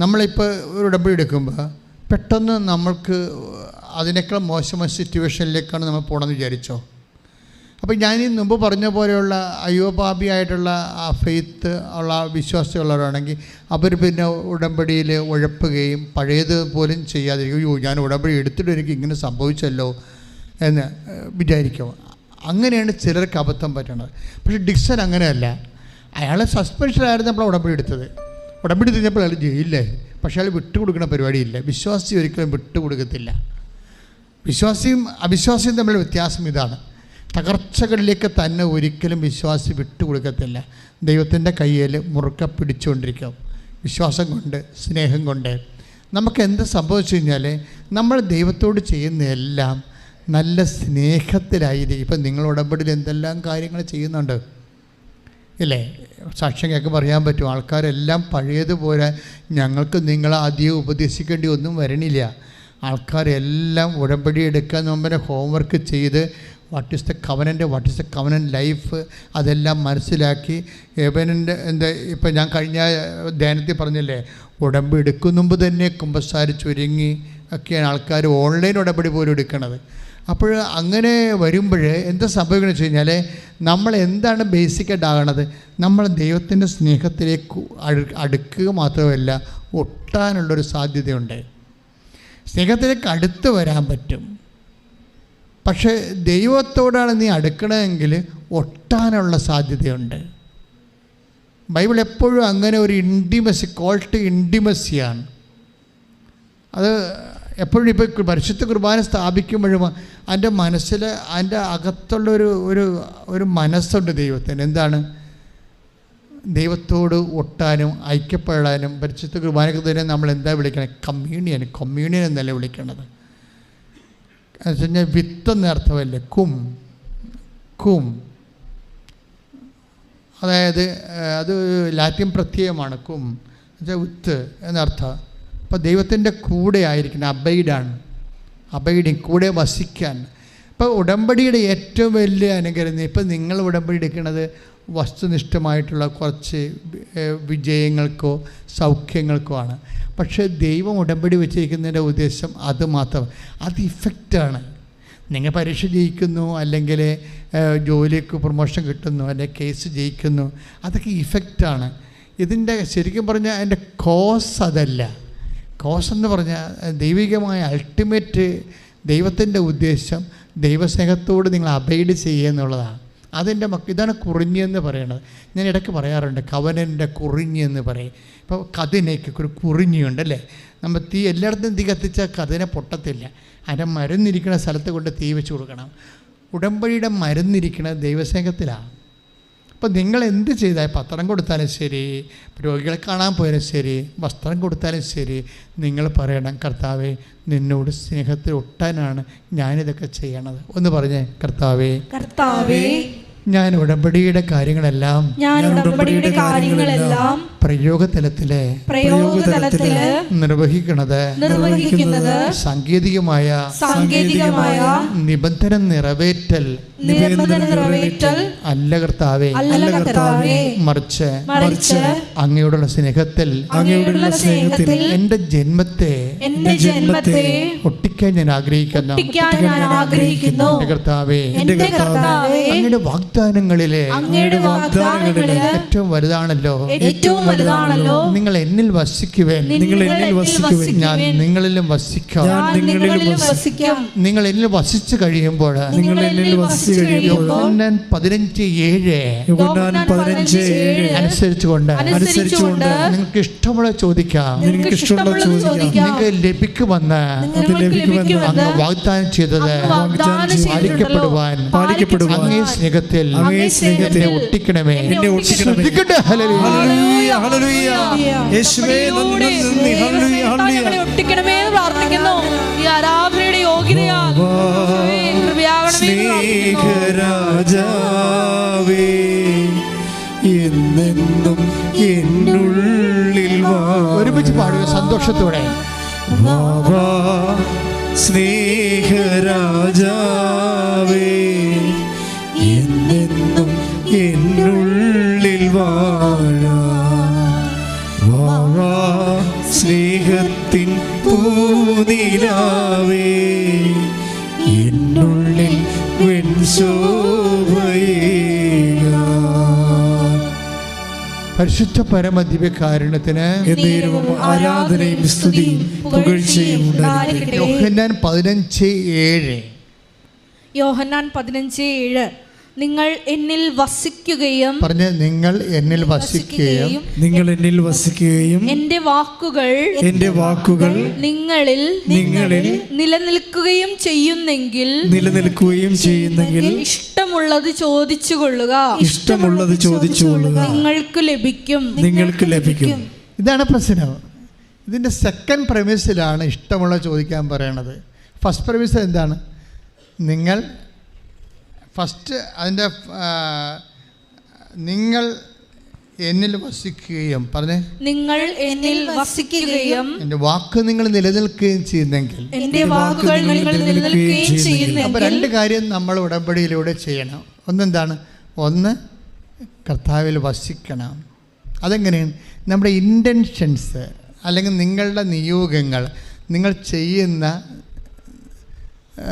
നമ്മളിപ്പോൾ ഒരു ഇടപെടി എടുക്കുമ്പോൾ പെട്ടെന്ന് നമ്മൾക്ക് അതിനേക്കാൾ മോശമായ സിറ്റുവേഷനിലേക്കാണ് നമ്മൾ പോകണമെന്ന് വിചാരിച്ചോ? അപ്പോൾ ഞാൻ ഈ മുമ്പ് പറഞ്ഞ പോലെയുള്ള അയ്യോപാപിയായിട്ടുള്ള ആ ഫെയ്ത്ത് ഉള്ള വിശ്വാസമുള്ളവരാണെങ്കിൽ അവർ പിന്നെ ഉടമ്പടിയിൽ ഉഴപ്പുകയും പഴയത് പോലും ചെയ്യാതിരിക്കും അയ്യോ ഞാൻ ഉടമ്പടി എടുത്തിട്ട് എനിക്ക് ഇങ്ങനെ സംഭവിച്ചല്ലോ എന്ന് വിചാരിക്കും. അങ്ങനെയാണ് ചിലർക്ക് അബദ്ധം പറ്റുന്നത് പക്ഷേ ഡിക്സൺ അങ്ങനെയല്ല. അയാൾ നമ്മൾ ഉടമ്പടി എടുത്തത്. ഉടമ്പടി തിരിഞ്ഞപ്പോൾ അയാൾ ജയിലിലായി പക്ഷേ അയാൾ വിട്ടുകൊടുക്കുന്ന പരിപാടിയില്ല. വിശ്വാസി ഒരിക്കലും വിട്ടുകൊടുക്കത്തില്ല. വിശ്വാസിയും അവിശ്വാസിയും തമ്മിലുള്ള വ്യത്യാസം ഇതാണ്. തകർച്ചകളിലേക്ക് തന്നെ ഒരിക്കലും വിശ്വാസി വിട്ടുകൊടുക്കത്തില്ല. ദൈവത്തിന്റെ കയ്യിൽ മുറുക്ക പിടിച്ചുകൊണ്ടിരിക്കും. വിശ്വാസം കൊണ്ട് സ്നേഹം കൊണ്ട്. നമുക്ക് എന്ത് സംഭവിച്ചു കഴിഞ്ഞാൽ നമ്മൾ ദൈവത്തോട് ചെയ്യുന്ന എല്ലാം നല്ല സ്നേഹത്തിലായിരിക്കും. ഇപ്പം നിങ്ങൾ ഉടമ്പടിയിൽ എന്തെല്ലാം കാര്യങ്ങൾ ചെയ്യുന്നുണ്ട്? ഇല്ലേ? സാക്ഷ്യം കേൾക്കുമ്പോൾ അറിയാൻ പറ്റും ആൾക്കാരെല്ലാം പഴയതുപോലെ ഞങ്ങൾക്ക് നിങ്ങൾ അധികം ഉപദേശിക്കേണ്ടി ഒന്നും വരണില്ല. ആൾക്കാരെല്ലാം ഉടമ്പടി എടുക്കാൻ മുമ്പേ ഹോംവർക്ക് ചെയ്ത് what is the കവനന്റെ what is the covenant life അതെല്ലാം മനസ്സിലാക്കി. ഏവനന്റെ എന്താ ഇപ്പം ഞാൻ കഴിഞ്ഞ ധ്യാനത്തിൽ പറഞ്ഞില്ലേ ഉടമ്പ് എടുക്കും മുമ്പ് തന്നെ കുമ്പസാരിച്ചൊരുങ്ങി ഒക്കെയാണ് ആൾക്കാർ ഓൺലൈൻ ഉടമ്പടി പോലും എടുക്കണത്. അപ്പോൾ അങ്ങനെ വരുമ്പോൾ എന്താ സംഭവിക്കുന്നത് വെച്ച് കഴിഞ്ഞാൽ നമ്മൾ എന്താണ് ബേസിക്കായിട്ട് ആകണത് നമ്മൾ ദൈവത്തിന്റെ സ്നേഹത്തിലേക്ക് അടുക്കുക മാത്രമല്ല ഒട്ടാനുള്ളൊരു സാധ്യതയുണ്ട്. സ്നേഹത്തിലേക്ക് അടുത്ത് വരാൻ പറ്റും. പക്ഷേ ദൈവത്തോടാണ് നീ അടുക്കണമെങ്കിൽ ഒട്ടാനുള്ള സാധ്യതയുണ്ട്. ബൈബിൾ എപ്പോഴും അങ്ങനെ ഒരു ഇൻഡിമസി കോൾ ടു ഇൻഡിമസിയാണ് അത് എപ്പോഴും ഇപ്പോൾ പരിശുദ്ധ കുർബാന സ്ഥാപിക്കുമ്പോഴും അതിന്റെ മനസ്സിൽ അതിന്റെ അകത്തുള്ള ഒരു ഒരു മനസ്സുണ്ട് ദൈവത്തിന്. എന്താണ്? ദൈവത്തോട് ഒട്ടാനും ഐക്യപ്പെടാനും പരിശുദ്ധ കുർബാനയ്ക്ക് തന്നെ നമ്മൾ എന്താ വിളിക്കണത് കമ്മ്യൂണിയൻ കമ്മ്യൂണിയൻ എന്നല്ലേ വിളിക്കേണ്ടത് എന്ന് വെച്ച് കഴിഞ്ഞാൽ വിത്ത് എന്ന അർത്ഥമല്ലേ? കും കും അതായത് അത് ലാറ്റിൻ പ്രത്യയമാണ് കും എന്നുവെച്ചാൽ വിത്ത് എന്നർത്ഥം. അപ്പോൾ ദൈവത്തിന്റെ കൂടെ ആയിരിക്കണം അബൈഡാണ്. അബൈഡിങ് കൂടെ വസിക്കാൻ. ഇപ്പോൾ ഉടമ്പടിയുടെ ഏറ്റവും വലിയ അനുകരണം ഇപ്പം നിങ്ങൾ ഉടമ്പടി എടുക്കുന്നത് വസ്തുനിഷ്ഠമായിട്ടുള്ള കുറച്ച് വിജയങ്ങൾക്കോ സൗഖ്യങ്ങൾക്കോ ആണ്. പക്ഷേ ദൈവം ഉടമ്പടി വെച്ചിരിക്കുന്നതിന്റെ ഉദ്ദേശം അത് മാത്രം. അത് ഇഫക്റ്റാണ് നിങ്ങൾ പരീക്ഷ ജയിക്കുന്നു അല്ലെങ്കിൽ ജോലിക്ക് പ്രൊമോഷൻ കിട്ടുന്നു അല്ലെങ്കിൽ കേസ് ജയിക്കുന്നു അതൊക്കെ ഇഫക്റ്റാണ് ഇതിന്റെ ശരിക്കും പറഞ്ഞാൽ അതിന്റെ കോസ് അതല്ല. കോസ് എന്ന് പറഞ്ഞാൽ ദൈവികമായ അൾട്ടിമേറ്റ് ദൈവത്തിന്റെ ഉദ്ദേശം ദൈവസ്നേഹത്തോട് നിങ്ങൾ അബൈഡ് ചെയ്യുക എന്നുള്ളതാണ്. അതിന്റെ മക്ക ഇതാണ് കുറിഞ്ഞെന്ന് പറയുന്നത്. ഞാൻ ഇടയ്ക്ക് പറയാറുണ്ട് കവനന്റെ കുറിഞ്ഞെന്ന് പറയും. ഇപ്പോൾ കതിനേക്ക് ഒരു കുറിഞ്ഞുണ്ട് അല്ലേ? നമ്മൾ തീ എല്ലായിടത്തും തീ കത്തിച്ചാൽ കതിനെ പൊട്ടത്തില്ല. അതിന്റെ മരുന്നിരിക്കുന്ന സ്ഥലത്ത് കൊണ്ട് തീ വെച്ച് കൊടുക്കണം. ഉടമ്പടിയുടെ മരുന്നിരിക്കുന്നത് ദൈവസ്നേഹത്തിലാണ് അപ്പോൾ നിങ്ങൾ എന്ത് ചെയ്താൽ പത്രം കൊടുത്താലും ശരി രോഗികളെ കാണാൻ പോയാലും ശരി വസ്ത്രം കൊടുത്താലും ശരി. നിങ്ങൾ പറയണം കർത്താവെ നിന്നോട് സ്നേഹത്തിൽ ഒട്ടാനാണ് ഞാനിതൊക്കെ ചെയ്യണത്. ഒന്ന് പറഞ്ഞേ കർത്താവേ കർത്താവേ ഞാൻ ഉടമ്പടിയുടെ കാര്യങ്ങളെല്ലാം ഞാൻ ഉടമ്പടിയുടെ കാര്യങ്ങളെല്ലാം പ്രയോഗതലത്തിലെ പ്രയോഗതലത്തിൽ നിർവഹിക്കുന്നത് നിർവഹിക്കുന്നത് സാങ്കേതികമായ സാങ്കേതികമായ നിബന്ധന നിറവേറ്റൽ നിബന്ധന നിറവേറ്റൽ അല്ല കർത്താവേ അല്ല കർത്താവേ മറിച്ച് മറിച്ച് അങ്ങയോടുള്ള സ്നേഹത്തിൽ അങ്ങയോടുള്ള സ്നേഹത്തിൽ എന്റെ ജന്മത്തെ എന്റെ ജന്മത്തെ ഒട്ടിക്കാൻ ഞാൻ ആഗ്രഹിക്കുന്നു. ആഗ്രഹിക്കുന്നു. കർത്താവേ എന്റെ കർത്താവേ അങ്ങയുടെ വാഗ്ദാനങ്ങളിലെ അങ്ങയുടെ വാഗ്ദാനങ്ങളിലെ ഏറ്റവും വലുതാണല്ലോ. ഏറ്റവും വലുതാണല്ലോ. നിങ്ങൾ എന്നിൽ വസിക്കുവേൻ. നിങ്ങൾ എന്നിൽ വസിക്കുവിൻ. ഞാൻ നിങ്ങളിലും വസിക്കാം. ഞാൻ നിങ്ങളിലും വസിക്കാം. നിങ്ങൾ എന്നിൽ വസിച്ചു കഴിയുമ്പോൾ നിങ്ങൾ എന്നിൽ വസിച്ചു കഴിയുമ്പോൾ പതിനഞ്ച് ഏഴ്. പതിനഞ്ച് ഏഴ്. അനുസരിച്ചുകൊണ്ട്. അനുസരിച്ചുകൊണ്ട് നിങ്ങൾക്ക് ഇഷ്ടമുള്ള ചോദിക്കാം. നിങ്ങൾക്ക് ഇഷ്ടമുള്ളത് ചോദിക്കാം. നിങ്ങൾക്ക് ലഭിക്കുമെന്ന് ലഭിക്കുമെന്ന് അങ്ങ് വാഗ്ദാനം ചെയ്തത് പാലിക്കപ്പെടുവാൻ. പാലിക്കപ്പെടുവാൻ. അങ്ങേ സ്നേഹത്തിൽ അങ്ങേ സ്നേഹത്തെ ഒട്ടിക്കണമേ. എന്നെ ഒട്ടിക്കണമേ. ശ്രദ്ധിക്കട്ടെ, ഹല്ലേലൂയ. ഒട്ടിക്കണമേ എന്ന് പ്രാർത്ഥിക്കുന്നു. ഈ ആരാധനയുടെ യോഗ്യതയാ. സ്നേഹരാജാവേ എന്നെന്നും എന്നുള്ളിൽ വാ. ഒരുമിച്ച് പാടുക സന്തോഷത്തോടെ. വാ, പൂനിലാവേ. എന്നുള്ളിൽ പരിശുദ്ധ പരമദിവ്യകാരുണ്യത്തിന് എന്നേരവും ആരാധനയും സ്തുതിയും പുകഴ്ചയും ഉണ്ടായിരിക്കട്ടെ. യോഹന്നാൻ പതിനഞ്ച് ഏഴ്. യോഹന്നാൻ പതിനഞ്ച് ഏഴ്. നിങ്ങൾ എന്നിൽ വസിക്കുകയും പറഞ്ഞ് നിങ്ങൾ എന്നിൽ വസിക്കുകയും നിങ്ങൾ എന്നിൽ വസിക്കുകയും എന്റെ വാക്കുകൾ എന്റെ വാക്കുകൾ നിങ്ങളിൽ നിങ്ങളിൽ നിലനിൽക്കുകയും ചെയ്യുന്നെങ്കിൽ നിലനിൽക്കുകയും ചെയ്യുന്നെങ്കിൽ ഇഷ്ടമുള്ളത് ചോദിച്ചു കൊള്ളുക ഇഷ്ടമുള്ളത് ചോദിച്ചു കൊള്ളുക നിങ്ങൾക്ക് ലഭിക്കും. നിങ്ങൾക്ക് ലഭിക്കും. ഇതാണ് പ്രശ്നം. ഇതിന്റെ സെക്കൻഡ് പ്രമിസിലാണ് ഇഷ്ടമുള്ളത് ചോദിക്കാൻ പറയണത്. ഫസ്റ്റ് പ്രമിസ് എന്താണ്? നിങ്ങൾ ഫസ്റ്റ് അതിന്റെ നിങ്ങൾ എന്നിൽ വസിക്കുകയും പറഞ്ഞേ. നിങ്ങൾ എന്നിൽ വസിക്കുകയും എന്റെ വാക്ക് നിങ്ങൾ നിലനിൽക്കുകയും ചെയ്യുന്നെങ്കിൽ. എന്റെ വാക്കുകൾ നിങ്ങൾ നിലനിൽക്കുകയും അപ്പോൾ രണ്ട് കാര്യം നമ്മൾ ഉടമ്പടിയിലൂടെ ചെയ്യണം. ഒന്നെന്താണ്? ഒന്ന് കർത്താവിൽ വസിക്കണം. അതെങ്ങനെയാണ്? നമ്മുടെ ഇന്റൻഷൻസ് അല്ലെങ്കിൽ നിങ്ങളുടെ നിയോഗങ്ങൾ നിങ്ങൾ ചെയ്യുന്ന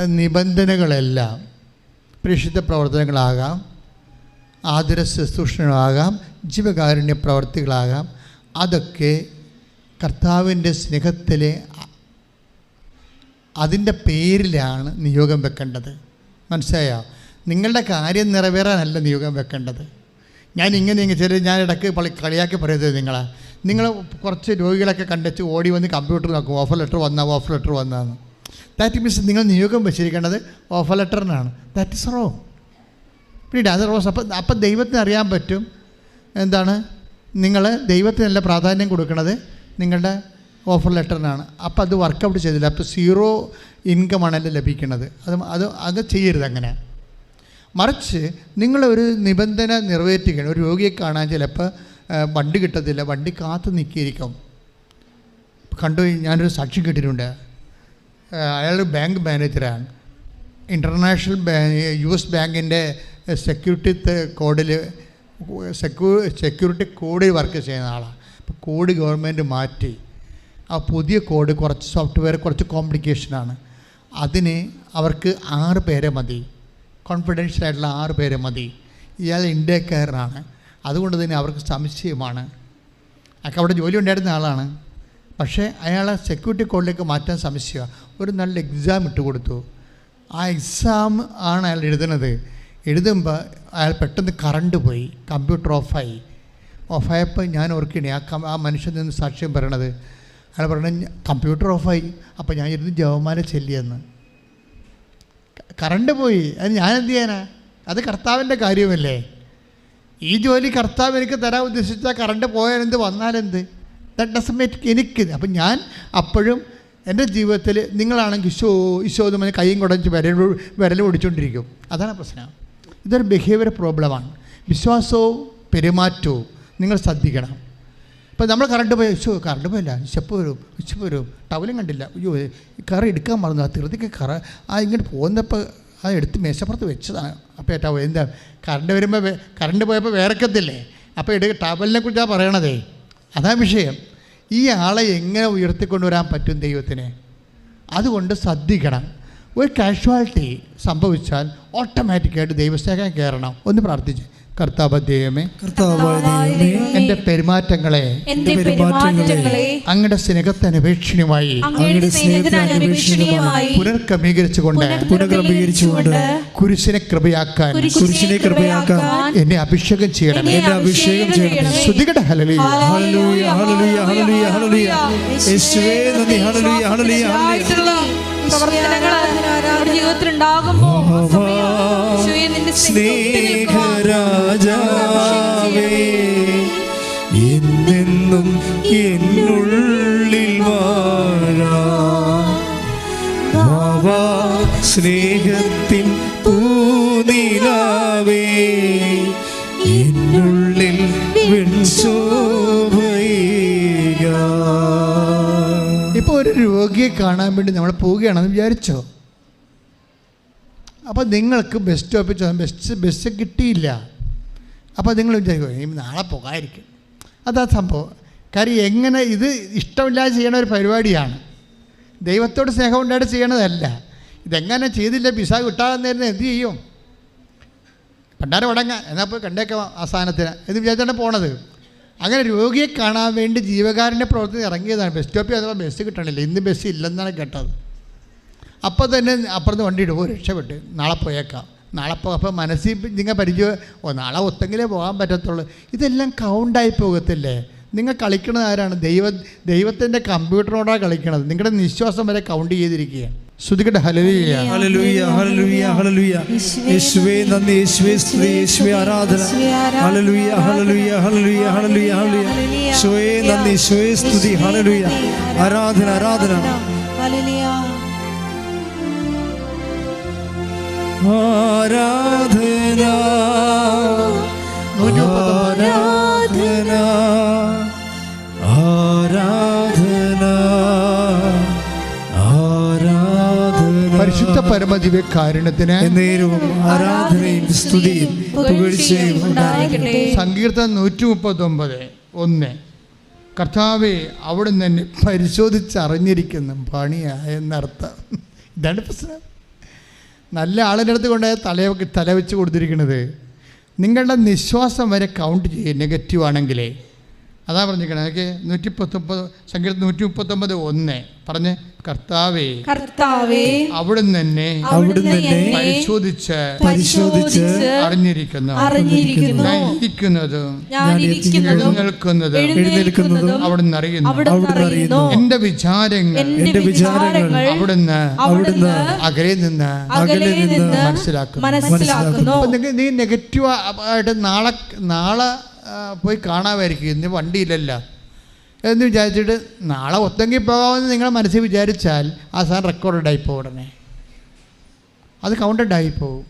നിബന്ധനകളെല്ലാം പ്രേക്ഷിത പ്രവർത്തനങ്ങളാകാം. ആതുര ശുശ്രൂഷകളാകാം. ജീവകാരുണ്യ പ്രവർത്തികളാകാം. അതൊക്കെ കർത്താവിന്റെ സ്നേഹത്തിലെ അതിന്റെ പേരിലാണ് നിയോഗം വെക്കേണ്ടത്. മനസ്സിലായോ? നിങ്ങളുടെ കാര്യം നിറവേറാനല്ല നിയോഗം വെക്കേണ്ടത്. ഞാൻ ഇങ്ങനെ ഇങ്ങനെ ചെറിയ ഞാൻ ഇടയ്ക്ക് പളി കളിയാക്കി പറയരുത് നിങ്ങളെ. നിങ്ങൾ കുറച്ച് രോഗികളൊക്കെ കണ്ടെച്ച് ഓടി വന്ന് കമ്പ്യൂട്ടർ നോക്കും ഓഫർ ലെറ്റർ വന്നാൽ ഓഫർ ലെറ്റർ വന്നാന്ന്. ദാറ്റ് മീൻസ് നിങ്ങൾ നിയോഗം വെച്ചിരിക്കേണ്ടത് ഓഫർ ലെറ്ററിനാണ് ദാറ്റ് ഇസ് റോ പിന്നീട് അത് റോസ് അപ്പം അപ്പം ദൈവത്തിന് അറിയാൻ പറ്റും എന്താണ്? നിങ്ങൾ ദൈവത്തിനല്ല പ്രാധാന്യം കൊടുക്കുന്നത് നിങ്ങളുടെ ഓഫർ ലെറ്ററിനാണ് അപ്പോൾ അത് വർക്കൗട്ട് ചെയ്തില്ല. അപ്പോൾ സീറോ ഇൻകമാണല്ലോ ലഭിക്കുന്നത് അത് അത് അത് ചെയ്യരുത് അങ്ങനെ. മറിച്ച് നിങ്ങളൊരു നിബന്ധന നിറവേറ്റുകയാണ്. ഒരു രോഗിയെ കാണാൻ ചിലപ്പോൾ വണ്ടി കിട്ടത്തില്ല. വണ്ടി കാത്തു നിൽക്കിയിരിക്കും കണ്ടു ഞാനൊരു സാക്ഷ്യം കിട്ടിയിട്ടുണ്ട് അയാൾ ബാങ്ക് മാനേജറാണ് ഇന്റർനാഷണൽ യു എസ് ബാങ്കിന്റെ സെക്യൂരിറ്റി കോഡിൽ സെക്യൂ സെക്യൂരിറ്റി കോഡിൽ വർക്ക് ചെയ്യുന്ന ആളാണ് അപ്പോൾ കോഡ് ഗവൺമെന്റ് മാറ്റി. ആ പുതിയ കോഡ് കുറച്ച് സോഫ്റ്റ്വെയർ കുറച്ച് കോംപ്ലിക്കേഷനാണ് അതിന് അവർക്ക് ആറ് പേരെ മതി. കോൺഫിഡൻഷ്യൽ ആയിട്ടുള്ള ആറ് പേരെ മതി. ഇയാൾ ഇന്ത്യക്കാരനാണ്. അതുകൊണ്ട് തന്നെ അവർക്ക് സംശയമാണ്. അയാൾക്ക് അവിടെ ജോലി ഉണ്ടായിരുന്ന ആളാണ്. പക്ഷേ അയാളെ സെക്യൂരിറ്റി കോഡിലേക്ക് മാറ്റാൻ സംശയമാണ് ഒരു നല്ല എക്സാം ഇട്ട് കൊടുത്തു. ആ എക്സാം ആണ് അയാൾ എഴുതുന്നത്. എഴുതുമ്പോൾ അയാൾ പെട്ടെന്ന് കറണ്ട് പോയി. കമ്പ്യൂട്ടർ ഓഫായി ഓഫായപ്പോൾ ഞാൻ ഓർക്കണേ ആ ആ മനുഷ്യൻ നിന്ന് സാക്ഷ്യം പറയണത്. അയാൾ പറയണത് കമ്പ്യൂട്ടർ ഓഫായി അപ്പോൾ ഞാൻ ഇരുന്ന് ജവമാല ചെല്ലിയെന്ന്. കറണ്ട് പോയി. അത് ഞാൻ എന്ത് ചെയ്യാനാ? അത് കർത്താവിന്റെ കാര്യമല്ലേ ഈ ജോലി കർത്താവ് എനിക്ക് തരാൻ ഉദ്ദേശിച്ചാൽ കറണ്ട് പോയാലെന്ത് വന്നാലെന്ത്? ദാറ്റ് ഡസ് മേക്ക് എനിക്ക് അപ്പം ഞാൻ അപ്പോഴും എന്റെ ജീവിതത്തിൽ നിങ്ങളാണെങ്കിൽ ഈശോ ഈശോ എന്ന് കൈയും കുടഞ്ഞ് വിരൽ വിരൽ ഓടിച്ചുകൊണ്ടിരിക്കും അതാണ് പ്രശ്നം. ഇതൊരു ബിഹേവിയർ പ്രോബ്ലമാണ് വിശ്വാസവും പെരുമാറ്റവും നിങ്ങൾ ശ്രദ്ധിക്കണം. ഇപ്പം നമ്മൾ കറണ്ട് പോയി ഇശോ കറണ്ട് പോയില്ല ഇശപ്പ് വരും ഇശപ്പ് വരും? ടവലും കണ്ടില്ല. അയ്യോ കറ എടുക്കാൻ മറന്നു. ആ തിരുതിക്ക് കറ ആ ഇങ്ങോട്ട് പോകുന്നപ്പോൾ ആ എടുത്ത് മേശപ്പുറത്ത് വെച്ചതാണ്. അപ്പോൾ ഏട്ടാ എന്താ? കറണ്ട് വരുമ്പോൾ കറണ്ട് പോയപ്പോൾ വേറെക്കത്തില്ലേ അപ്പോൾ എടുക്ക ടവലിനെ കുറിച്ചാണ് പറയണതേ. അതാ വിഷയം. ഈ ആളെ എങ്ങനെ ഉയർത്തിക്കൊണ്ടുവരാൻ പറ്റും ദൈവത്തിന്? അതുകൊണ്ട് ശ്രദ്ധിക്കണം. ഒരു കാഷ്വാലിറ്റി സംഭവിച്ചാൽ ഓട്ടോമാറ്റിക്കായിട്ട് ദൈവസ്നേഹം കയറണം. ഒന്ന് പ്രാർത്ഥിച്ച്. കർത്താവ് ദൈവമേ കർത്താവ് ദൈവമേ പെരുമാറ്റങ്ങളെ എന്റെ പെരുമാറ്റങ്ങളെ അങ്ങയുടെ സ്നേഹത്തെ അപേക്ഷണീയമായി അങ്ങയുടെ പുനർക്രമീകരിച്ചുകൊണ്ട് പുനഃക്രമീകരിച്ചുകൊണ്ട് കുരിശിനെ കൃപയാക്കാൻ കുരിശിനെ കൃപയാക്കാൻ എന്നെ അഭിഷേകം ചെയ്യണം. എന്നെ അഭിഷേകം ചെയ്യണം. ശ്രുതികട ഹലലി ഹല്ലേലൂയ. ഹല്ലേലൂയ ഹല്ലേലൂയ ഹല്ലേലൂയ യേശുവേ നന്ദി. ഹല്ലേലൂയ ഹല്ലേലൂയ ഹല്ലേലൂയ. ആയിട്ടുള്ള പ്രവർത്തനങ്ങൾ നമ്മുടെ ജീവിതത്തിൽ ഉണ്ടാകുമ്പോ ആ സമയം ഈശോയെ നിന്റെ സ്നേഹത്തിൽ സ്നേഹരാജാവേ. എന്നെന്നും എന്നുള്ളിൽ വാഴാ. സ്നേഹത്തിൻ പൂനിലാവേ. എന്നുള്ളിൽ ഇപ്പോൾ ഒരു രോഗിയെ കാണാൻ വേണ്ടി നമ്മൾ പോവുകയാണെന്ന് വിചാരിച്ചോ? അപ്പോൾ നിങ്ങൾക്ക് ബസ് സ്റ്റോപ്പിൽ ബസ് ബസ് കിട്ടിയില്ല. അപ്പോൾ നിങ്ങൾ വിചാരിക്കും "ഇനി നാളെ പോകാമായിരിക്കും അതാ സംഭവം. കാര്യം എങ്ങനെ ഇത് ഇഷ്ടമില്ലാതെ ചെയ്യണ ഒരു പരിപാടിയാണ്. ദൈവത്തോട് സ്നേഹം ഉണ്ടായിട്ട് ചെയ്യണതല്ല. ഇതെങ്ങനെ ചെയ്തില്ല പിസ കിട്ടാതെന്ന് എന്ത് ചെയ്യും? പണ്ടാരം ഉടങ്ങ. എന്നാൽ പോയി കണ്ടേക്കാം ആ സാധനത്തിന്. എന്ന് വിചാരിച്ചാണ് പോണത്. അങ്ങനെ രോഗിയെ കാണാൻ വേണ്ടി ജീവകാരന്റെ പ്രവർത്തനം ഇറങ്ങിയതാണ്. ബസ് സ്റ്റോപ്പിൽ അഥവാ ബസ് കിട്ടണില്ല. ഇന്ന് ബസ് ഇല്ലെന്നാണ് കേട്ടത്. അപ്പോൾ തന്നെ അപ്പുറത്ത് വണ്ടി ഇടുമ്പോൾ രക്ഷപ്പെട്ട്. നാളെ പോയേക്കാം. നാളെ അപ്പോൾ മനസ്സിൽ നിങ്ങൾ പരിചയം ഓ നാളെ ഒത്തെങ്കിലേ പോകാൻ പറ്റത്തുള്ളൂ. ഇതെല്ലാം കൗണ്ടായി പോകത്തില്ലേ? നിങ്ങൾ കളിക്കുന്നത് ആരാണ്? ദൈവ ദൈവത്തിന്റെ കമ്പ്യൂട്ടറിനോടാണ് കളിക്കുന്നത് നിങ്ങളുടെ നിശ്വാസം വരെ കൗണ്ട് ചെയ്തിരിക്കുക. ശ്രുതികട്ടെ ഹലലിയ ഹല്ലേലൂയ ഹല്ലേലൂയ ഹല്ലേലൂയ. യേശുവേ നന്ദി. യേശുവേ സ്തുതി. യേശുവേ ആരാധന. ഹല്ലേലൂയ ഹല്ലേലൂയ ഹല്ലേലൂയ ഹല്ലേലൂയ ഹല്ലേലൂയ യേശുവേ നന്ദി. യേശുവേ സ്തുതി. ഹല്ലേലൂയ. ആരാധന ആരാധന. ആരാധന ആരാധന ആരാധന ആരാധന. പരിശുദ്ധ പരമദിവ്യ കാരണത്തിന് എന്നേരവും ആരാധനയും സ്തുതിയും പുകഴ്ചയും സങ്കീർത്തനം നൂറ്റി മുപ്പത്തൊമ്പത് ഒന്ന്. കർത്താവെ അവിടെ നിന്ന് പരിശോധിച്ചറിഞ്ഞിരിക്കുന്നു പണിയായെന്നർത്ഥം ഇതാണ് പ്രശ്നം. നല്ല ആളിന്റെ അടുത്ത് കൊണ്ട് തല തല വെച്ച് കൊടുത്തിരിക്കുന്നത്. നിങ്ങളുടെ നിശ്വാസം വരെ കൗണ്ട് ചെയ്യും നെഗറ്റീവ് ആണെങ്കിലേ. അതാ പറഞ്ഞിരിക്കണേ എനിക്ക് നൂറ്റി പത്തൊമ്പത് സംഗീതം നൂറ്റി മുപ്പത്തൊമ്പത് ഒന്ന്. പറഞ്ഞ് കർത്താവേ കർത്താവേ അവിടുന്ന് തന്നെ അവിടുന്ന് തന്നെ പരിശോധിച്ച് പരിശോധിച്ച് അറിഞ്ഞിരിക്കുന്നു. അറിഞ്ഞിരിക്കുന്നു. ഞാൻ ഇരിക്കുന്നതും എഴുന്നേൽക്കുന്നതും എഴുന്നേൽക്കുന്നതും അവിടുന്ന് അറിയുന്നു. അവിടുന്ന് അറിയുന്നു. എന്റെ വിചാരങ്ങൾ എന്റെ വിചാരങ്ങൾ അവിടുന്ന് അവിടുന്ന് അകലെ നിന്ന് അകലെ നിന്ന് മനസ്സിലാക്കുന്നു. മനസ്സിലാക്കുന്നു. നീ നെഗറ്റീവ് ആയിട്ട് നാളെ നാളെ പോയി കാണാമായിരിക്കും. ഇന്ന് വണ്ടിയില്ലല്ല. എന്ന് വിചാരിച്ചിട്ട് നാളെ ഒത്തെങ്കിൽ പോകാമെന്ന് നിങ്ങൾ മനസ്സിൽ വിചാരിച്ചാൽ ആ സാധനം റെക്കോർഡായി പോകും ഉടനെ അത് കൗണ്ടഡ് ആയി പോകും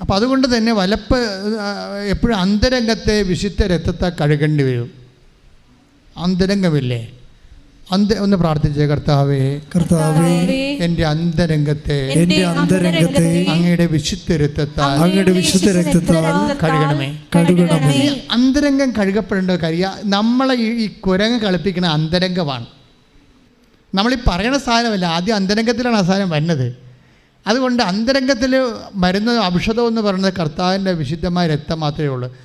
അപ്പോൾ അതുകൊണ്ട് തന്നെ വലപ്പ് എപ്പോഴും അന്തരംഗത്തെ വിശുദ്ധ രക്തത്തെ കഴുകേണ്ടി വരും. അന്തരംഗമില്ലേ? അന്ത ഒന്ന് പ്രാർത്ഥിച്ചേ കർത്താവേ. കർത്താവേ എന്റെ അന്തരംഗത്തെ എന്റെ അന്തരംഗത്തെ അങ്ങയുടെ വിശുദ്ധ രക്തത്താൽ അങ്ങയുടെ വിശുദ്ധ രക്തത്താൽ കഴുകണമേ. കഴുകണമേ. അന്തരംഗം കഴുകപ്പെടേണ്ട കരിയ നമ്മളെ ഈ കുരങ്ങ് കളിപ്പിക്കുന്ന അന്തരംഗമാണ്. നമ്മളീ പറയണ സാധനമല്ല ആദ്യം അന്തരംഗത്തിലാണ് ആ സാധനം വരുന്നത്. അതുകൊണ്ട് അന്തരംഗത്തിൽ മരുന്ന് ഔഷധം എന്ന് പറയുന്നത് കർത്താവിന്റെ വിശുദ്ധമായ രക്തം മാത്രമേ ഉള്ളൂ.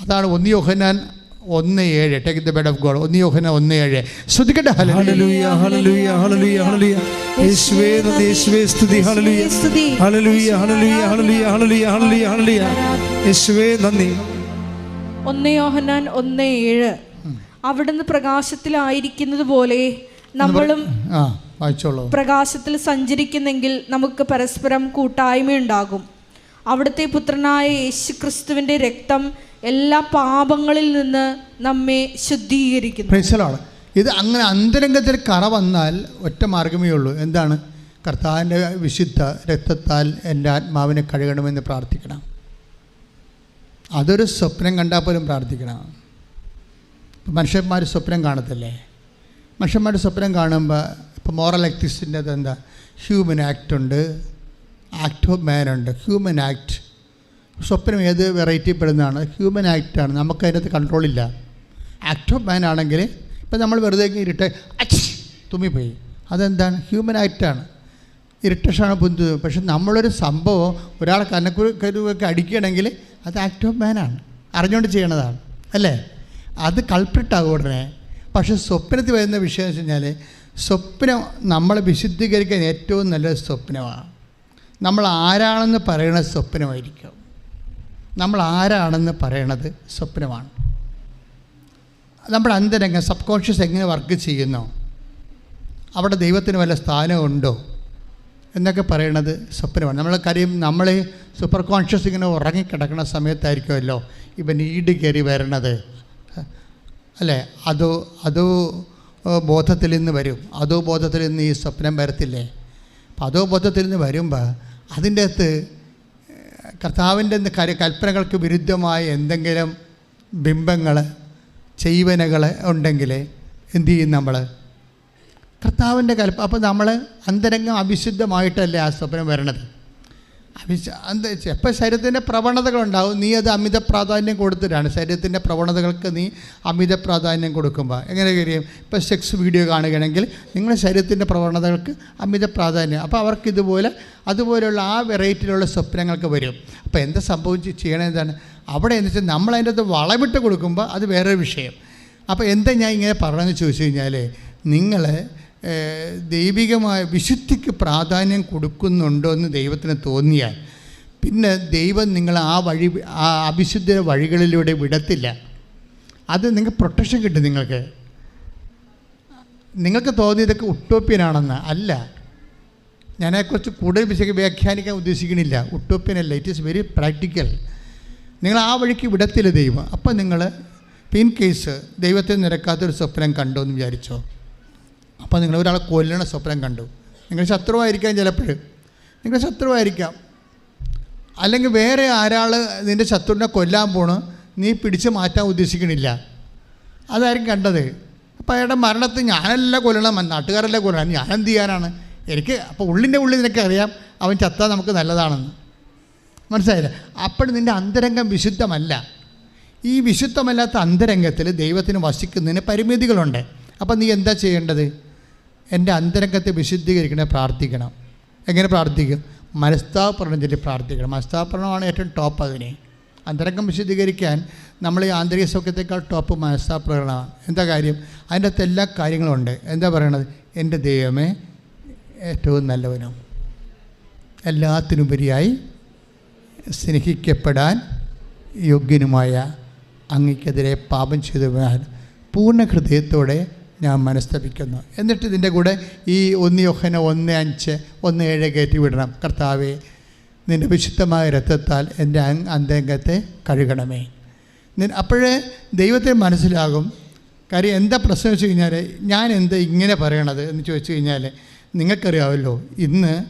അതാണ് ഒന്ന് യോഹനാൻ ഒന്ന് ഏഴ് take the bed of God ഒന്ന് യോഹന ഒന്ന് ഏഴ് ശ്രദ്ധിക്കട്ടെ ഹലോ ഹല്ലേലൂയ ഹല്ലേലൂയ ഹല്ലേലൂയ ഹല്ലേലൂയ യേശുവേ നന്ദി സ്തുതി ഹല്ലേലൂയ ഹല്ലേലൂയ ഹല്ലേലൂയ ഹല്ലേലൂയ ഹല്ലേലൂയ ഹല്ലേലൂയ ഹല്ലേലൂയ യേശുവേ നന്ദി. ഒന്ന് യോഹന്നാൻ ഒന്ന് ഏഴ് അവിടുന്ന് പ്രകാശത്തിലായിരിക്കുന്നത് പോലെ നമ്മളും ആ വായിച്ചോളൂ. പ്രകാശത്തിൽ സഞ്ചരിക്കുന്നെങ്കിൽ നമുക്ക് പരസ്പരം കൂട്ടായ്മയുണ്ടാകും. അവിടുത്തെ പുത്രനായ യേശു ക്രിസ്തുവിന്റെ രക്തം എല്ലാ പാപങ്ങളിൽ നിന്ന് നമ്മെ ശുദ്ധീകരിക്കുന്നു. ഇത് അങ്ങനെ അന്തരംഗത്തിൽ കറ വന്നാൽ ഒറ്റ മാർഗമേ ഉള്ളൂ. എന്താണ്? കർത്താവിന്റെ വിശുദ്ധ രക്തത്താൽ എന്റെ ആത്മാവിനെ കഴുകണമെന്ന് പ്രാർത്ഥിക്കണം. അതൊരു സ്വപ്നം കണ്ടാൽ പോലും പ്രാർത്ഥിക്കണം. മനുഷ്യന്മാർ സ്വപ്നം കാണത്തില്ലേ? മനുഷ്യന്മാർ സ്വപ്നം കാണുമ്പോൾ ഇപ്പോൾ മോറൽ എക്തിക്സിന്റെ എന്താ? ഹ്യൂമൻ ആക്ട് ഉണ്ട്. ആക്ട് ഓഫ് മാൻ ഉണ്ട്. ഹ്യൂമൻ ആക്ട് സ്വപ്നം ഏത് വെറൈറ്റി പെടുന്നതാണ്? ഹ്യൂമൻ ആക്റ്റാണ് നമുക്ക് അതിനകത്ത് കൺട്രോളില്ല ആക്ട് ഓഫ് മാൻ ആണെങ്കിൽ ഇപ്പം നമ്മൾ വെറുതെ ഇരുട്ട് അച്ച് തുമ്മിപ്പോയി. അതെന്താണ്? ഹ്യൂമൻ ആക്റ്റാണ് ഇറിറ്റേഷനാണ് പുന്തു പക്ഷെ നമ്മളൊരു സംഭവം ഒരാളെ കനക്കുരുക്കരുവൊക്കെ അടിക്കുകയാണെങ്കിൽ അത് ആക്ട് ഓഫ് മാനാണ് അറിഞ്ഞുകൊണ്ട് ചെയ്യണതാണ്. അല്ലേ? അത് കൾപ്രിട്ടാകും ഉടനെ. പക്ഷെ സ്വപ്നത്തിൽ വരുന്ന വിഷയം എന്ന് വെച്ച് കഴിഞ്ഞാൽ സ്വപ്നം നമ്മളെ വിശുദ്ധീകരിക്കാൻ ഏറ്റവും നല്ല സ്വപ്നമാണ്. നമ്മൾ ആരാണെന്ന് പറയുന്ന സ്വപ്നമായിരിക്കും. നമ്മൾ ആരാണെന്ന് പറയണത് സ്വപ്നമാണ്. നമ്മുടെ അന്തരംഗം സബ് കോൺഷ്യസ് എങ്ങനെ വർക്ക് ചെയ്യുന്നോ അവിടെ ദൈവത്തിന് വല്ല സ്ഥാനമുണ്ടോ എന്നൊക്കെ പറയണത് സ്വപ്നമാണ്. നമ്മൾ കാര്യം നമ്മൾ സൂപ്പർ കോൺഷ്യസ് ഇങ്ങനെ ഉറങ്ങിക്കിടക്കുന്ന സമയത്തായിരിക്കുമല്ലോ ഇവൻ ഈട് കയറി വരണത്. അല്ലേ? അതോ അതോ ബോധത്തിൽ നിന്ന് വരും. അതോ ബോധത്തിൽ നിന്ന് ഈ സ്വപ്നം വരത്തില്ലേ? അപ്പോൾ അതോ ബോധത്തിൽ നിന്ന് വരുമ്പോൾ അതിന്റെ അകത്ത് കർത്താവിന്റെ കൽപ്പനകൾക്ക് വിരുദ്ധമായ എന്തെങ്കിലും ബിംബങ്ങൾ ചെയ്വനകൾ ഉണ്ടെങ്കിൽ എന്ത് ചെയ്യും നമ്മൾ? കർത്താവിന്റെ കൽപ്പ അപ്പോൾ നമ്മൾ അന്തരംഗം അവിശുദ്ധമായിട്ടല്ലേ ആ സ്വപ്നം വരണത്? അഭിഷ എന്താ എപ്പോൾ ശരീരത്തിന്റെ പ്രവണതകളുണ്ടാവും. നീ അത് അമിത പ്രാധാന്യം കൊടുത്തിട്ടാണ്. ശരീരത്തിന്റെ പ്രവണതകൾക്ക് നീ അമിത പ്രാധാന്യം കൊടുക്കുമ്പോൾ എങ്ങനെ കഴിയും? ഇപ്പോൾ സെക്സ് വീഡിയോ കാണുകയാണെങ്കിൽ നിങ്ങളുടെ ശരീരത്തിന്റെ പ്രവണതകൾക്ക് അമിത പ്രാധാന്യം. അപ്പോൾ അവർക്ക് ഇതുപോലെ അതുപോലെയുള്ള ആ വെറൈറ്റിയിലുള്ള സ്വപ്നങ്ങൾക്ക് വരും. അപ്പോൾ എന്താ സംഭവിച്ച് ചെയ്യണത് എന്താണ്? അവിടെ എന്ന് വെച്ചാൽ നമ്മൾ അതിന്റെ അത് വളമിട്ട് കൊടുക്കുമ്പോൾ അത് വേറൊരു വിഷയം. അപ്പോൾ എന്താ ഞാൻ ഇങ്ങനെ പറഞ്ഞതെന്ന് ചോദിച്ചു കഴിഞ്ഞാൽ നിങ്ങൾ ദൈവികമായ വിശുദ്ധിക്ക് പ്രാധാന്യം കൊടുക്കുന്നുണ്ടോ എന്ന് ദൈവത്തിന് തോന്നിയാൽ പിന്നെ ദൈവം നിങ്ങൾ ആ വഴി ആ അവിശുദ്ധ വഴികളിലൂടെ വിടത്തില്ല. അത് നിങ്ങൾക്ക് പ്രൊട്ടക്ഷൻ കിട്ടും നിങ്ങൾക്ക്. നിങ്ങൾക്ക് തോന്നിയതൊക്കെ ഉട്ടോപ്യനാണെന്ന് അല്ല. ഞാനതിനെക്കുറിച്ച് കൂടുതൽ വിശക വ്യാഖ്യാനിക്കാൻ ഉദ്ദേശിക്കുന്നില്ല. ഉട്ടോപ്യനല്ല ഇറ്റ് ഈസ് വെരി പ്രാക്ടിക്കൽ നിങ്ങൾ ആ വഴിക്ക് വിടത്തില്ല ദൈവം. അപ്പം നിങ്ങൾ പിൻ കേസ് ദൈവത്തെ നിരക്കാത്തൊരു സ്വപ്നം കണ്ടോ എന്ന് വിചാരിച്ചോ? അപ്പോൾ നിങ്ങൾ ഒരാളെ കൊല്ലണ സ്വപ്നം കണ്ടു. നിങ്ങൾ ശത്രുവായിരിക്കാം ചിലപ്പോൾ നിങ്ങൾ ശത്രുവായിരിക്കാം. അല്ലെങ്കിൽ വേറെ ആരാൾ നിന്റെ ശത്രുവിനെ കൊല്ലാൻ പോണ് നീ പിടിച്ച് മാറ്റാൻ ഉദ്ദേശിക്കണില്ല. അതായിരിക്കും കണ്ടത്. അപ്പോൾ അയാളുടെ മരണത്തിൽ ഞാനല്ല കൊല്ലണം നാട്ടുകാരല്ല കൊല്ലണം. ഞാൻ എന്ത് ചെയ്യാനാണ്? എനിക്ക് അപ്പോൾ ഉള്ളിന്റെ ഉള്ളിൽ നിനക്ക് അറിയാം അവൻ ചത്താൽ നമുക്ക് നല്ലതാണെന്ന്. മനസ്സിലായില്ല? അപ്പോൾ നിന്റെ അന്തരംഗം വിശുദ്ധമല്ല. ഈ വിശുദ്ധമല്ലാത്ത അന്തരംഗത്തിൽ ദൈവത്തിന് വസിക്കുന്നതിന് പരിമിതികളുണ്ട്. അപ്പം നീ എന്താ ചെയ്യേണ്ടത്? എന്റെ അന്തരംഗത്തെ വിശുദ്ധീകരിക്കണേ പ്രാർത്ഥിക്കണം. എങ്ങനെ പ്രാർത്ഥിക്കും? മനസ്താപരണം ചൊല്ലി പ്രാർത്ഥിക്കണം. മനസ്താപരണമാണ് ഏറ്റവും ടോപ്പ് അതിനെ. അന്തരംഗം വിശുദ്ധീകരിക്കാൻ നമ്മൾ ഈ ആന്തരിക സൗഖ്യത്തെക്കാൾ ടോപ്പ് മനസ്താപരണമാണ് എന്താ കാര്യം? അതിന്റെ അകത്ത് എല്ലാ കാര്യങ്ങളും ഉണ്ട്. എന്താ പറയണത്? എന്റെ ദൈവമേ ഏറ്റവും നല്ലവനും. എല്ലാത്തിനുപരിയായി സ്നേഹിക്കപ്പെടാൻ യോഗ്യനുമായ അങ്ങയ്ക്കെതിരെ പാപം ചെയ്തവനാൽ പൂർണ ഹൃദയത്തോടെ ഞാൻ മനസ്തപിക്കുന്നു. എന്നിട്ട് ഇതിന്റെ കൂടെ ഈ ഒന്ന് യൊഹന ഒന്ന് അഞ്ച് ഒന്ന് ഏഴ് കയറ്റി വിടണം. കർത്താവെ നിന്റെ വിശുദ്ധമായ രക്തത്താൽ എന്റെ അങ് അന്തരംഗത്തെ കഴുകണമേ. അപ്പോഴേ ദൈവത്തെ മനസ്സിലാകും കാര്യം എന്താ പ്രശ്നം വെച്ച് കഴിഞ്ഞാൽ ഞാൻ എന്താ ഇങ്ങനെ പറയണത് എന്ന് ചോദിച്ചു കഴിഞ്ഞാൽ നിങ്ങൾക്കറിയാമല്ലോ ഇന്ന്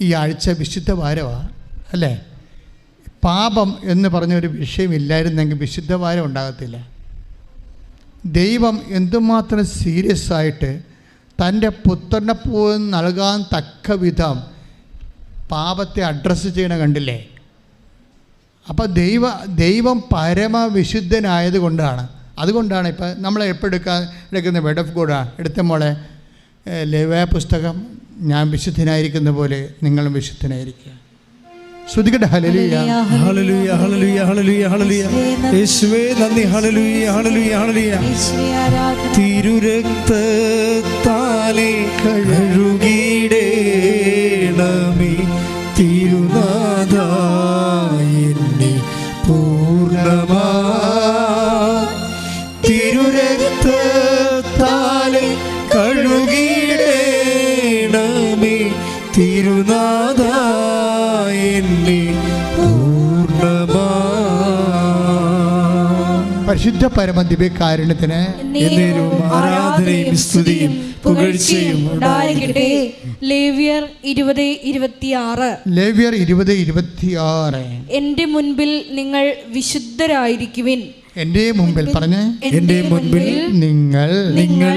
ഈ ആഴ്ച വിശുദ്ധ വാരമാണ് അല്ലേ? പാപം എന്ന് പറഞ്ഞൊരു വിഷയമില്ലായിരുന്നെങ്കിൽ വിശുദ്ധ വാരം ഉണ്ടാകത്തില്ല. ദൈവം എന്തുമാത്രം സീരിയസ് ആയിട്ട് തന്റെ പുത്രനെ പോലും നൽകാൻ തക്ക വിധം പാപത്തെ അഡ്രസ്സ് ചെയ്യണ കണ്ടില്ലേ? അപ്പോൾ ദൈവ ദൈവം പരമവിശുദ്ധനായത് കൊണ്ടാണ്. അതുകൊണ്ടാണ് ഇപ്പം നമ്മൾ എപ്പോൾ എടുക്കാൻ എടുക്കുന്ന വേഡ് ഓഫ് ഗോഡാണ് എടുത്ത മോളെ. ലേവ പുസ്തകം ഞാൻ വിശുദ്ധനായിരിക്കുന്ന പോലെ നിങ്ങളും വിശുദ്ധനായിരിക്കുക. ശ്രുതികട്ടെ ഹലലിയ ഹല്ലേലൂയ ഹല്ലേലൂയ. ഹല്ലേലൂയ ഹല്ലേലൂയ യേശുവേ നന്ദി. ഹല്ലേലൂയ ഹല്ലേലൂയ ഹല്ലേലൂയ. തിരുരക്തത്താലെ കഴുകിടേണമേ പരിശുദ്ധ പരമദിവ്യ കാരണത്തിന് ആരാധനയും സ്തുതിയും പുകഴ്ചയും ഉണ്ടായിരിക്കട്ടെ. ലേവ്യർ ഇരുപത് ഇരുപത്തിയാറ്. ലേവ്യർ ഇരുപത് ഇരുപത്തിയാറ്. എന്റെ മുൻപിൽ നിങ്ങൾ വിശുദ്ധരായിരിക്കുവിൻ. എന്റെ മുമ്പിൽ പറഞ്ഞ്. എന്റെ മുൻപിൽ നിങ്ങൾ നിങ്ങൾ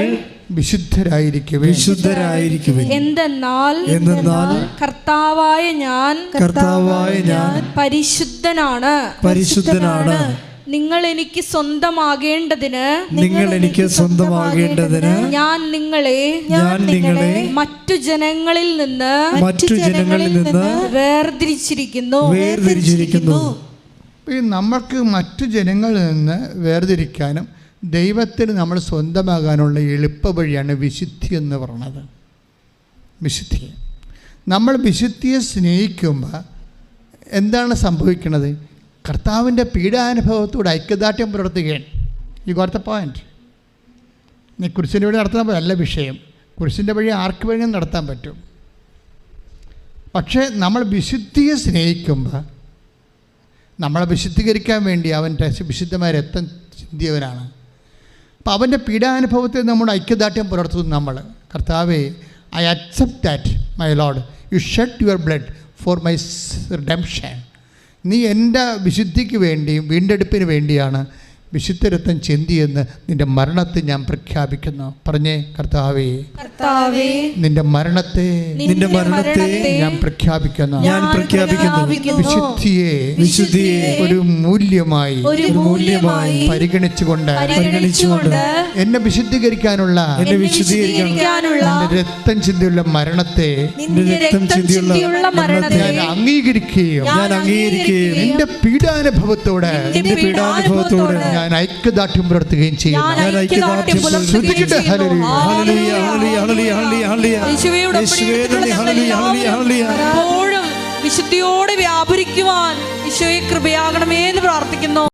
വിശുദ്ധരായിരിക്കും വിശുദ്ധരായിരിക്കുവിൻ. എന്തെന്നാൽ എന്തെന്നാൽ കർത്താവായ ഞാൻ കർത്താവായ ഞാൻ പരിശുദ്ധനാണ്. പരിശുദ്ധനാണ്. നിങ്ങൾ എനിക്ക് സ്വന്തമാകേണ്ടതിന് നിങ്ങൾ എനിക്ക് സ്വന്തമാകേണ്ടതിന് ഞാൻ നിങ്ങളെ ഞാൻ നിങ്ങളെ മറ്റു ജനങ്ങളിൽ നിന്ന് മറ്റു ജനങ്ങളിൽ നിന്ന് വേർതിരിച്ചിരിക്കുന്നു. വേർതിരിച്ചിരിക്കുന്നു. ഈ നമ്മൾക്ക് മറ്റു ജനങ്ങളിൽ നിന്ന് വേർതിരിക്കാനും ദൈവത്തിന് നമ്മൾ സ്വന്തമാകാനുള്ള എളുപ്പ വഴിയാണ് വിശുദ്ധി എന്ന് പറഞ്ഞത്. വിശുദ്ധി. നമ്മൾ വിശുദ്ധിയെ സ്നേഹിക്കുമ്പോൾ എന്താണ് സംഭവിക്കുന്നത്? കർത്താവിന്റെ പീഡാനുഭവത്തോട് ഐക്യദാർഢ്യം പുലർത്തുകയാണ്. ഈ ഗോർത്ത പോയിന്റ് നീ കുരിശിന്റെ വഴി നടത്താൻ പറ്റും നല്ല വിഷയം. കുരിശിന്റെ വഴി ആർക്ക് വേണമെങ്കിലും നടത്താൻ പറ്റും. പക്ഷേ നമ്മൾ വിശുദ്ധിയെ സ്നേഹിക്കുമ്പോൾ നമ്മളെ വിശുദ്ധീകരിക്കാൻ വേണ്ടി അവന്റെ വിശുദ്ധമായ രക്തം ചിന്തിയവനാണ്. അപ്പോൾ അവന്റെ പീഡാനുഭവത്തെ നമ്മുടെ ഐക്യദാർഢ്യം പുലർത്തുന്നു നമ്മൾ. കർത്താവേ I accept that my lord you shed your blood for my redemption നീ എന്റെ വിശുദ്ധിക്ക് വേണ്ടിയും വീണ്ടെടുപ്പിന് വേണ്ടിയാണ് വിശുദ്ധ രക്തം ചെന്തിയെന്ന് നിന്റെ മരണത്തെ ഞാൻ പ്രഖ്യാപിക്കുന്നു. പറഞ്ഞേ കർത്താവേ. കർത്താവേ നിന്റെ മരണത്തെ നിന്റെ മരണത്തെ ഞാൻ പ്രഖ്യാപിക്കുന്നു. ഞാൻ പ്രഖ്യാപിക്കുന്നു. വിശുദ്ധിയെ വിശുദ്ധിയെ ഒരു മൂല്യമായി ഒരു മൂല്യമായി പരിഗണിച്ചുകൊണ്ട് പരിഗണിച്ചുകൊണ്ട് എന്നെ വിശുദ്ധീകരിക്കാനുള്ള എന്നെ വിശുദ്ധീകരിക്കാനുള്ള നിന്റെ രക്തം ചിന്തിയുള്ള മരണത്തെ നിന്റെ രക്തം ചിന്തിയുള്ള മരണത്തെ ഞാൻ അംഗീകരിക്കുകയും ഞാൻ അംഗീകരിക്കുകയും നിന്റെ പീഡാനുഭവത്തോടെ നിന്റെ പീഡാനുഭവത്തോട് ഞാൻ ഐക്യദാർഢ്യം പുലർത്തുകയും ചെയ്യുന്നു. ഹല്ലേലൂയ. ഹല്ലേലൂയ ഹല്ലേലൂയ ഹല്ലേലൂയ ഹല്ലേലൂയ യേശുവയുടെ ഹല്ലേലൂയ ഹല്ലേലൂയ ഹല്ലേലൂയ. എപ്പോഴും വിശുദ്ധിയോടെ വ്യാപരിക്കുവാൻ ഈശോയെ കൃപയാകണമേ എന്ന് പ്രാർത്ഥിക്കുന്നു.